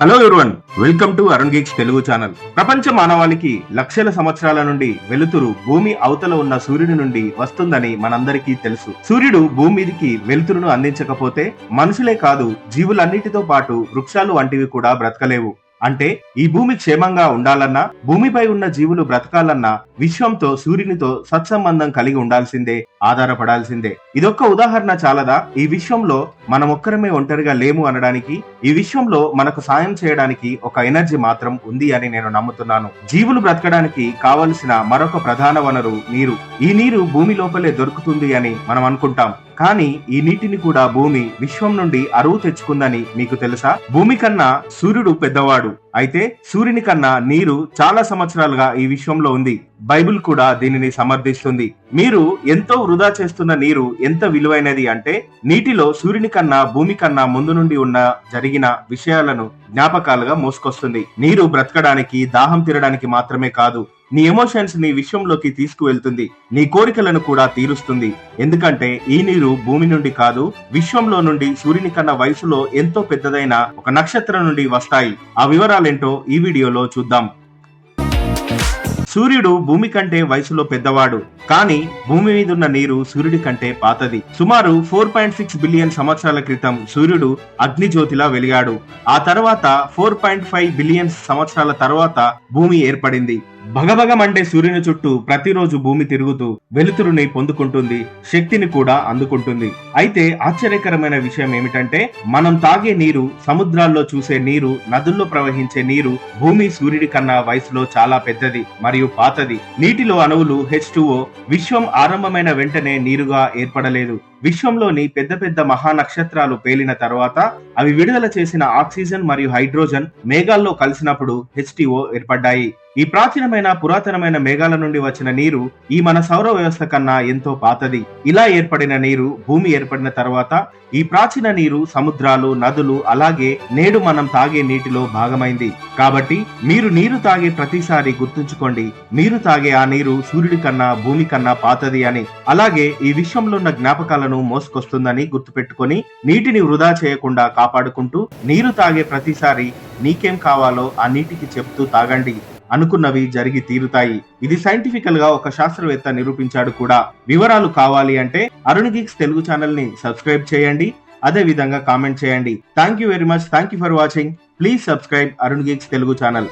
Hello everyone welcome to Arun geeks Telugu channel ప్రపంచ మానవాళికి లక్షల సంవత్సరాల నుండి వెలుతురు భూమి అవతల ఉన్న సూర్యుడి నుండి వస్తుందని మనందరికీ తెలుసు. సూర్యుడు భూమి మీదికి వెలుతురును అందించకపోతే మనుషులే కాదు జీవులన్నిటితో పాటు వృక్షాలు వంటివి కూడా బ్రతకలేవు. అంటే ఈ భూమి క్షేమంగా ఉండాలన్నా భూమిపై ఉన్న జీవులు బ్రతకాలన్నా విశ్వంతో సూర్యునితో సత్సంబంధం కలిగి ఉండాల్సిందే ఆధారపడాల్సిందే. ఇదొక్క ఉదాహరణ చాలదా? ఈ విశ్వంలో మనం ఒక్కరమే ఒంటరిగా లేము అనడానికి ఈ విశ్వంలో మనకు సాయం చేయడానికి ఒక ఎనర్జీ మాత్రం ఉంది అని నేను నమ్ముతున్నాను. జీవులు బ్రతకడానికి కావలసిన మరొక ప్రధాన వనరు నీరు. ఈ నీరు భూమి లోపలే దొరుకుతుంది అని మనం అనుకుంటాం. కానీ ఈ నీటిని కూడా భూమి విశ్వం నుండి అరువు తెచ్చుకుందని మీకు తెలుసా? భూమి కన్నా సూర్యుడు పెద్దవాడు. అయితే సూర్యుని కన్నా నీరు చాలా సంవత్సరాలుగా ఈ విశ్వంలో ఉంది. బైబిల్ కూడా దీనిని సమర్థిస్తుంది. మీరు ఎంతో వృధా చేస్తున్న నీరు ఎంత విలువైనది అంటే నీటిలో సూర్యుని కన్నా భూమి కన్నా ముందు నుండి ఉన్న జరిగిన విషయాలను జ్ఞాపకాలుగా మోసుకొస్తుంది. నీరు బ్రతకడానికి దాహం తీరడానికి మాత్రమే కాదు నీ ఎమోషన్స్ నీ విశ్వంలోకి తీసుకువెళ్తుంది. నీ కోరికలను కూడా తీరుస్తుంది. ఎందుకంటే ఈ నీరు భూమి నుండి కాదు విశ్వంలో నుండి సూర్యుని కన్నా వయసులో ఎంతో పెద్దదైన ఒక నక్షత్రం నుండి వస్తాయి. ఆ వివరాలేంటో ఈ వీడియోలో చూద్దాం. సూర్యుడు భూమి కంటే వయసులో పెద్దవాడు. కానీ భూమి మీద ఉన్న నీరు సూర్యుడి కంటే పాతది. సుమారు ఫోర్ పాయింట్ సిక్స్ బిలియన్ సంవత్సరాల క్రితం సూర్యుడు అగ్నిజ్యోతిలా వెలిగాడు. ఆ తర్వాత ఫోర్ పాయింట్ ఫైవ్ బిలియన్ సంవత్సరాల తర్వాత భూమి ఏర్పడింది. భగభగ మండే సూర్యుని చుట్టూ ప్రతిరోజు భూమి తిరుగుతూ వెలుతురుని పొందుకుంటుంది శక్తిని కూడా అందుకుంటుంది. అయితే ఆశ్చర్యకరమైన విషయం ఏమిటంటే మనం తాగే నీరు సముద్రాల్లో చూసే నీరు నదుల్లో ప్రవహించే నీరు భూమి సూర్యుడి కన్నా వయసులో చాలా పెద్దది మరియు పాతది. నీటిలో అణువులు హెచ్ విశ్వం ఆరంభమైన వెంటనే నీరుగా ఏర్పడలేదు. విశ్వంలోని పెద్ద పెద్ద మహానక్షత్రాలు పేలిన తర్వాత అవి విడుదల చేసిన ఆక్సిజన్ మరియు హైడ్రోజన్ మేఘాల్లో కలిసినప్పుడు హెచ్టిఓ ఏర్పడ్డాయి. ఈ ప్రాచీనమైన పురాతనమైన మేఘాల నుండి వచ్చిన నీరు ఈ మన సౌర వ్యవస్థ కన్నా ఎంతో పాతది. ఇలా ఏర్పడిన నీరు భూమి ఏర్పడిన తర్వాత ఈ ప్రాచీన నీరు సముద్రాలు నదులు అలాగే నేడు మనం తాగే నీటిలో భాగమైంది. కాబట్టి మీరు నీరు తాగే ప్రతిసారి గుర్తుంచుకోండి. మీరు తాగే ఆ నీరు సూర్యుడి కన్నా భూమి కన్నా పాతది అని. అలాగే ఈ విశ్వంలో ఉన్న జ్ఞాపకాలను మోసుకొస్తుందని గుర్తుపెట్టుకొని నీటిని వృధా చేయకుండా కాపాడుకుంటూ నీరు తాగే ప్రతిసారి నీకేం కావాలో ఆ నీటికి చెప్తూ తాగండి. అనుకున్నవి జరిగి తీరుతాయి. ఇది సైంటిఫికల్గా ఒక శాస్త్రవేత్త నిరూపించాడు కూడా. వివరాలు కావాలి అంటే అరుణ్ గీక్స్ తెలుగు ఛానల్ని సబ్స్క్రైబ్ చేయండి. అదే విధంగా కామెంట్ చేయండి. Thank you very much thank you for watching please subscribe Arun geeks Telugu channel.